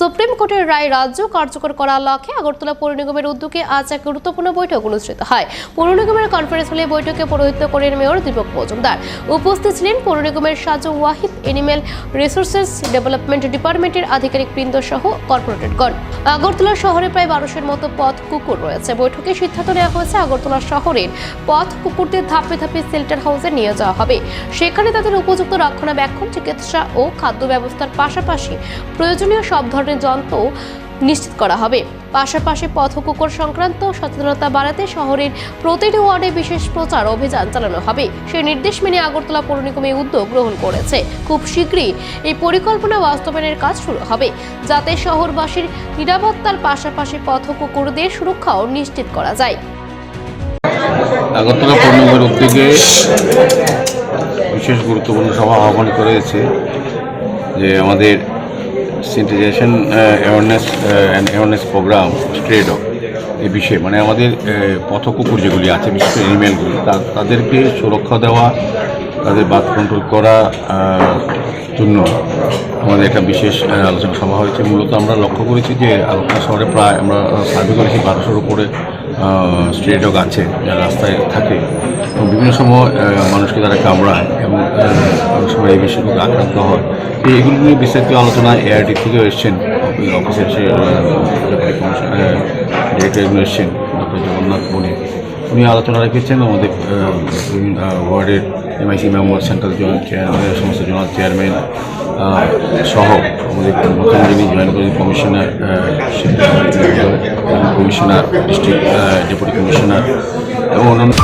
Supreme কোর্টের রায় রাজ্য কার্যকর করার লক্ষ্যে আগরতলা পৌর নিগমের উদ্যোগে আজ এক গুরুত্বপূর্ণ বৈঠক অনুষ্ঠিত হয়। পৌর নিগমের কনফারেন্স হলে বৈঠকে পৌরোহিত্য করেন মেয়র দীপক মজুমদার। উপস্থিত ছিলেন পৌর নিগমের Saju Wahid animal resources development ডিপার্টমেন্টের আধিকারিক বৃন্দ সহ কর্পোরেটরগণ আগরতলা শহরে প্রায় বারোশের মতো পথ কুকুর রয়েছে। বৈঠকে সিদ্ধান্ত নেওয়া হয়েছে আগরতলা শহরের পথ কুকুরদের ধাপে ধাপে সেল্টার হাউসে নিয়ে যাওয়া হবে। সেখানে তাদের উপযুক্ত রক্ষণাবেক্ষণ, চিকিৎসা ও খাদ্য ব্যবস্থার পাশাপাশি প্রয়োজনীয় সব ধরনের যন্ত্র নিশ্চিত করা হবে। পাশাপাশি পথ কুকুর সংক্রান্ত সচেতনতা বাড়াতে শহরের প্রতিটি ওয়ার্ডে বিশেষ প্রচার অভিযান চালানো হবে। সেই নির্দেশ মেনে আগরতলা পৌর নিগম উদ্যোগ গ্রহণ করেছে। খুব শীঘ্রই এই পরিকল্পনা বাস্তবায়নের কাজ শুরু হবে, যাতে শহরবাসীর নিরাপত্তার পাশাপাশি পথ কুকুরদের সুরক্ষাও নিশ্চিত করা যায়। আগরতলা পূর্ণিমার উদ্যোগে বিশেষ গুরুত্বপূর্ণ সভা আহ্বান করেছে যে আমাদের sanitisation awareness and awareness programme স্ট্রেড এই বিষয়ে। মানে আমাদের আহ, পথকুকুর যেগুলি আছে বিশেষ করে ইমেলগুলি তাদেরকে সুরক্ষা দেওয়া তাদের বাদ কন্ট্রোল করা জন্য আমাদের একটা বিশেষ আলোচনা সভা হয়েছে। মূলত আমরা লক্ষ্য করেছি যে আগরতলা শহরে প্রায় আমরা সার্ভে করেছি বারোশোর উপরে। স্ট্রে ডগ আছে, যারা রাস্তায় থাকে, এবং বিভিন্ন সময় মানুষকে তারা কামড়ায়, এবং অনেক সময় এই বিষয়ে আক্রান্ত হয়। তো এগুলো নিয়ে বিস্তারিত আলোচনা এআরডি থেকেও এসছেন অফিস- অফিসের সে ডিরেক্টর এসছেন ডক্টর জগন্নাথ বণিক। উনি আলোচনা রেখেছেন, আমাদের ওয়ার্ডের এমআইসি মেম্বার সেন্ট্রাল সমস্ত জোনাল চেয়ারম্যান সহ আমাদের নতুন যিনি জয়েন করেন commissioner commissioner district deputy commissioner এবং অন্যান্য